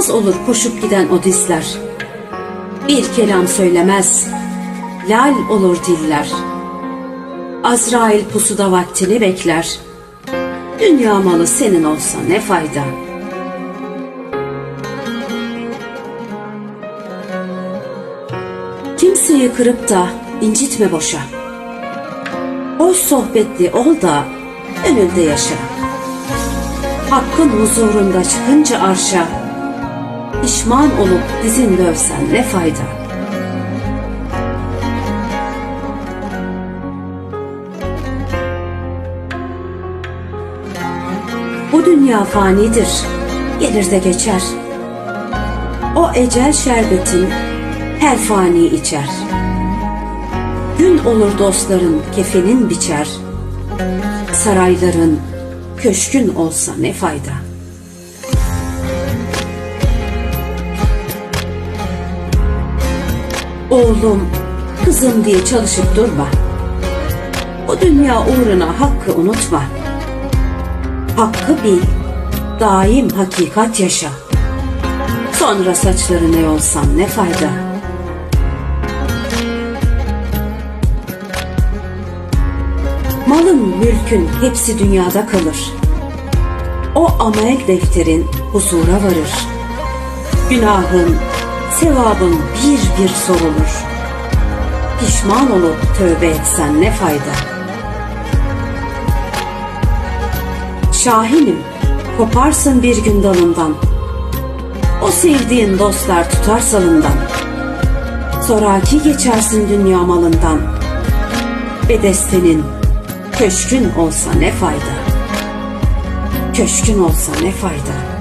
Toz olur koşup giden o dizler. Bir kelam söylemez, lal olur diller. Azrail pusuda vaktini bekler. Dünya malı senin olsa ne fayda? Kimseyi kırıp da incitme boşa. Hoş sohbetli ol da önünde yaşa. Hakkın huzurunda çıkınca arşa, pişman olup dizin dövsen ne fayda? Bu dünya fanidir, gelir de geçer. O ecel şerbetin her fani içer. Gün olur dostların kefenin biçer. Sarayların köşkün olsa ne fayda? Oğlum, kızım diye çalışıp durma. O dünya uğruna hakkı unutma. Hakkı bil, daim hakikat yaşa. Sonra saçlarına yolsan ne fayda? Malın, mülkün hepsi dünyada kalır. O amel defterin huzura varır. Günahın, sevabın bir bir sorulur. Pişman olup tövbe etsen ne fayda? Şahinim, koparsın bir gün dalından. O sevdiğin dostlar tutar salından. Zoraki geçersin dünya malından. Bedestenin, köşkün olsa ne fayda? Köşkün olsa ne fayda?